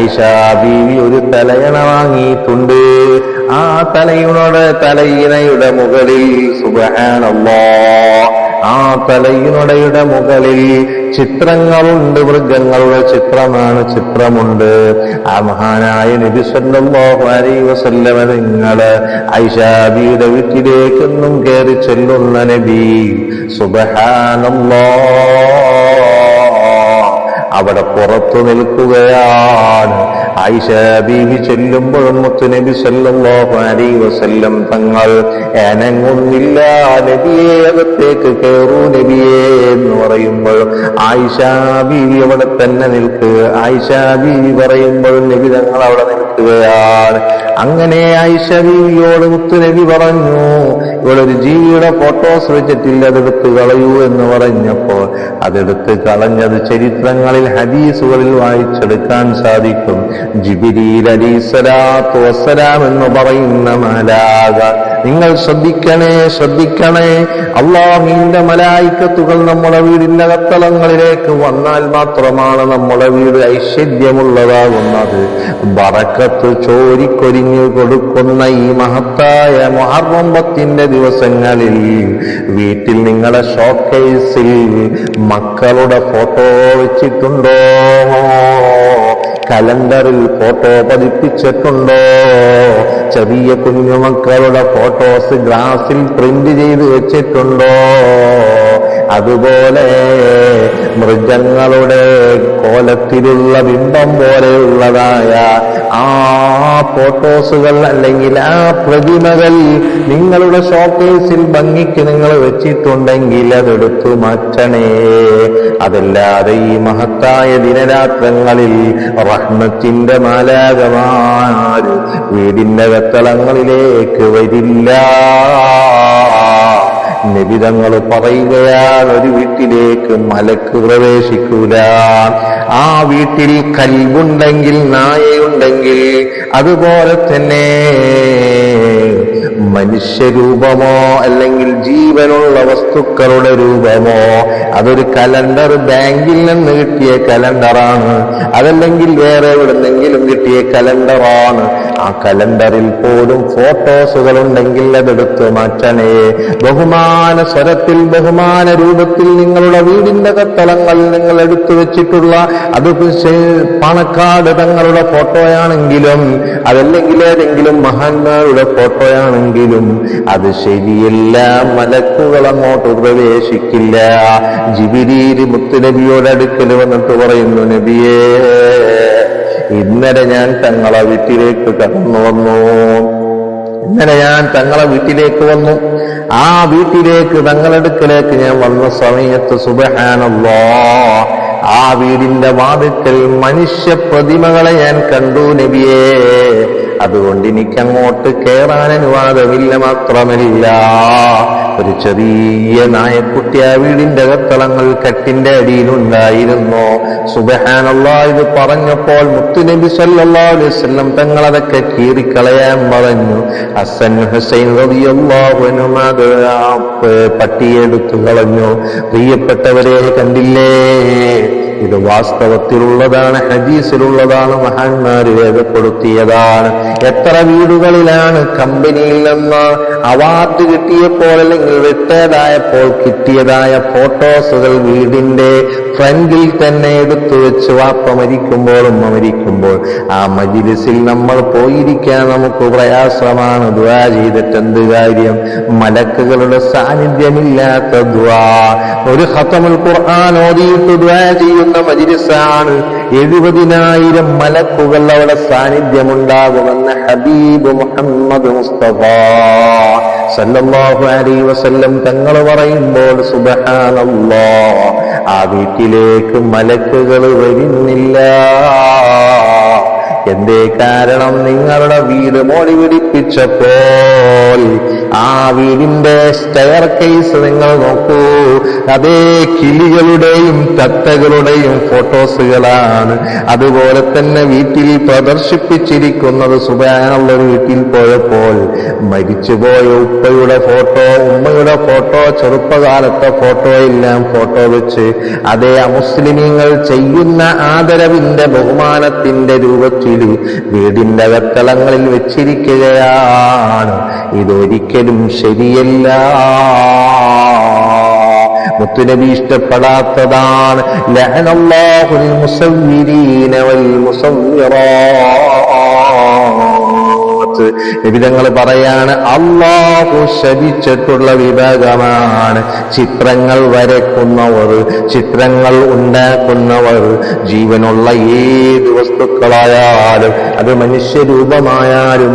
ഐഷ ബീവി ഒരു തലയണ വാങ്ങിയിട്ടുണ്ട്. ആ തലയിനോട് തലയിണയുടെ മുകളിൽ സുബഹാനല്ലോ. ആ തലയിണയുടെ മുകളിൽ ചിത്രങ്ങളുണ്ട് മൃഗങ്ങളുടെ ചിത്രമാണ് ചിത്രമുണ്ട്. ആ മഹാനായ നബി സല്ലല്ലാഹു അലൈഹി വസല്ലമ നിങ്ങൾ ഐഷാബിയുടെ വീട്ടിലേക്കൊന്നും കയറി ചെല്ലുന്ന നബി. സുബഹാനല്ലാ. അവിടെ പുറത്തു നിൽക്കുകയാണ്. ആയിഷ ബീവി ചെല്ലുമ്പോഴും മുത്തുനബി സല്ലല്ലാഹു അലൈഹി വസല്ലം തങ്ങൾ എനങ്ങുന്നില്ല നബിയെ അകത്തേക്ക് കയറൂ നബിയെ എന്ന് പറയുമ്പോഴും ആയിഷ ബീവി അവിടെ തന്നെ നിൽക്കുക ആയിഷ ബീവി പറയുമ്പോഴും നബി തങ്ങൾ അവിടെ നിൽക്കുകയാണ്. അങ്ങനെ ബീവിയോട് മുത്തുനബി പറഞ്ഞു ഇവളൊരു ജീവിയുടെ ഫോട്ടോസ് വെച്ചിട്ടില്ല അതെടുത്ത് കളയൂ എന്ന് പറഞ്ഞപ്പോൾ അതെടുത്ത് കളഞ്ഞത് ചരിത്രങ്ങളിൽ ഹദീസുകളിൽ വായിച്ചെടുക്കാൻ സാധിക്കും. ജിബിരിൽ അലിസലാത്തു വസ്സലാം എന്ന് പറയുന്ന മലാക. നിങ്ങൾ ശ്രദ്ധിക്കണേ ശ്രദ്ധിക്കണേ. അള്ളാഹിന്റെ മലായിക്കത്തുകൾ നമ്മുടെ വീടിന്റെ കത്തളങ്ങളിലേക്ക് വന്നാൽ മാത്രമാണ് നമ്മുടെ വീട് ഐശ്വര്യമുള്ളതാകുന്നത്. ബറക്കത്ത് ചോരിക്കൊരിഞ്ഞു കൊടുക്കുന്ന ഈ മഹത്തായ മൊഹർമ്പത്തിന്റെ ദിവസങ്ങളിൽ വീട്ടിൽ നിങ്ങളെ ഷോക്കേസിൽ മക്കളുടെ ഫോട്ടോ വെച്ചിട്ടുണ്ടോ? കലണ്ടറിൽ ഫോട്ടോ പതിപ്പിച്ചിട്ടുണ്ടോ? ചെറിയ കുഞ്ഞുമക്കളുടെ ഫോട്ടോസ് ഗ്ലാസിൽ പ്രിന്റ് ചെയ്ത് വെച്ചിട്ടുണ്ടോ? അതുപോലെ മൃഗങ്ങളുടെ കോലത്തിലുള്ള ബിംബം പോലെയുള്ളതായ ആ ഫോട്ടോസുകൾ അല്ലെങ്കിൽ ആ പ്രതിമകൾ നിങ്ങളുടെ ഷോക്കേസിൽ ഭംഗിക്ക് നിങ്ങൾ വെച്ചിട്ടുണ്ടെങ്കിൽ അതെടുത്തു മാറ്റണേ. അതല്ലാതെ ഈ മഹത്തായ ദിനരാത്രങ്ങളിൽ റഹ്മത്തിന്റെ മാലാകമാർ വീടിന്റെ വെത്തളങ്ങളിലേക്ക് വരില്ല. നിബിതങ്ങൾ പറയുകയാണ് ഒരു വീട്ടിലേക്ക് മലക്ക് പ്രവേശിക്കൂല. ആ വീട്ടിൽ കൽവുണ്ടെങ്കിൽ നായയുണ്ടെങ്കിൽ അതുപോലെ തന്നെ മനുഷ്യരൂപമോ അല്ലെങ്കിൽ ജീവനുള്ള വസ്തുക്കളുടെ രൂപമോ അതൊരു കലണ്ടർ ബാങ്കിൽ നിന്ന് കിട്ടിയ കലണ്ടറാണ്. അതല്ലെങ്കിൽ വേറെ എവിടുന്നെങ്കിലും കിട്ടിയ കലണ്ടറാണ്. ആ കലണ്ടറിൽ പോലും ഫോട്ടോസുകൾ ഉണ്ടെങ്കിൽ അതെടുത്ത് മാറ്റണേ. ബഹുമാന സ്വരത്തിൽ ബഹുമാന രൂപത്തിൽ നിങ്ങളുടെ വീടിന്റെ കത്തളങ്ങൾ നിങ്ങൾ എടുത്തു വെച്ചിട്ടുള്ള അത് പണക്കാട് തങ്ങളുടെ ഫോട്ടോയാണെങ്കിലും അതല്ലെങ്കിൽ ഏതെങ്കിലും മഹാന്മാരുടെ ഫോട്ടോയാണെങ്കിലും അത് ശരിയല്ല. മലക്കുകൾ അങ്ങോട്ട് പ്രവേശിക്കില്ല. ജിബിരീരി മുത്തുനബിയോട് അടുക്കൽ വന്നിട്ട് പറയുന്നു നബിയേ ഇന്നലെ ഞാൻ തങ്ങളെ വീട്ടിലേക്ക് കടന്നു വന്നു. ഇന്നലെ ഞാൻ തങ്ങളെ വീട്ടിലേക്ക് വന്നു. ആ വീട്ടിലേക്ക് തങ്ങളടുക്കലേക്ക് ഞാൻ വന്ന സമയത്ത് സുബഹാനല്ലോ ആ വീടിന്റെ വാതിക്കൽ മനുഷ്യ പ്രതിമകളെ ഞാൻ കണ്ടു നബിയേ. അതുകൊണ്ട് എനിക്ക് അങ്ങോട്ട് കയറാൻ അനുവാദമില്ല മാത്രമല്ല. ഒരു ചെറിയ നായക്കുട്ടി ആ വീടിന്റെ കത്തളങ്ങൾ കെട്ടിന്റെ അടിയിലുണ്ടായിരുന്നു സുബഹാനല്ല ഇത് പറഞ്ഞപ്പോൾ മുത്തുനബി സല്ലാസ്ലം തങ്ങൾ അതൊക്കെ കീറിക്കളയാൻ പറഞ്ഞു. ഹസൻ ഹുസൈൻ ആ പട്ടിയെടുത്തു കളഞ്ഞു. പ്രിയപ്പെട്ടവരെ കണ്ടില്ലേ? ഇത് വാസ്തവത്തിലുള്ളതാണ് ഹദീസിലുള്ളതാണ് മഹാന്മാർ രേഖപ്പെടുത്തിയതാണ്. എത്ര വീടുകളിലാണ് കമ്പനിയിൽ നിന്ന് അവാർഡ് കിട്ടിയപ്പോൾ അല്ലെങ്കിൽ റിട്ടയർഡായപ്പോൾ കിട്ടിയതായ ഫോട്ടോസുകൾ വീടിന്റെ ഫ്രണ്ടിൽ തന്നെ എടുത്തു വെച്ച്. വാപ്പ മരിക്കുമ്പോൾ ഉമ്മ മരിക്കുമ്പോൾ. ആ മജിലിസിൽ നമ്മൾ പോയിരിക്കാൻ നമുക്ക് പ്രയാസമാണ്. ദ്വാ ചെയ്തിട്ട് എന്ത് കാര്യം? മലക്കുകളുടെ സാന്നിധ്യമില്ലാത്ത ദ്വാ ഒരു ഹത്തമുൽ ഖുർആൻ ഓതിയിട്ട് ദ്വാ ചെയ്യുന്ന മജിലിസാണ്. എഴുപതിനായിരം മലക്കുകൾ അവിടെ സാന്നിധ്യമുണ്ടാകുമെന്ന് ഹബീബ് മുഹമ്മദ് മുസ്തഫ സല്ലല്ലാഹു അലൈഹി വസല്ലം തങ്ങൾ പറയുമ്പോൾ സുബഹാനല്ലോ ആ വീട്ടിലേക്ക് മലക്കുകൾ വരുന്നില്ല. എന്തേ കാരണം നിങ്ങളുടെ വീട് മോടി പിടിപ്പിച്ചപ്പോൾ? ആ വീടിന്റെ സ്റ്റെയർ കേസ് നിങ്ങൾ നോക്കൂ. അതേ കിളികളുടെയും തത്തകളുടെയും ഫോട്ടോസുകളാണ്. അതുപോലെ തന്നെ വീട്ടിൽ പ്രദർശിപ്പിച്ചിരിക്കുന്നത് സുബാനുള്ള വീട്ടിൽ പോയപ്പോൾ മരിച്ചുപോയ ഉപ്പയുടെ ഫോട്ടോ ഉമ്മയുടെ ഫോട്ടോ ചെറുപ്പകാലത്തെ ഫോട്ടോ എല്ലാം ഫോട്ടോ വെച്ച് അതേ അമുസ്ലിമീങ്ങൾ ചെയ്യുന്ന ആദരവിന്റെ ബഹുമാനത്തിന്റെ രൂപത്തിൽ വീടിന്റെ അകത്തളങ്ങളിൽ വെച്ചിരിക്കുകയാണ്. ഇതൊരിക്കലും ശരിയല്ല. മുത്തുനബി ഇഷ്ടപ്പെടാത്തതാണ്. ലഅനല്ലാഹുൽ മുസവ്വിരീന വൽ വിവിധങ്ങൾ പറയാണ് അള്ളാഹു ശപിച്ചിട്ടുള്ള വിഭാഗമാണ് ചിത്രങ്ങൾ വരയ്ക്കുന്നവർ ചിത്രങ്ങൾ ഉണ്ടാക്കുന്നവർ ജീവനുള്ള ഏത് വസ്തുക്കളായാലും അത് മനുഷ്യരൂപമായാലും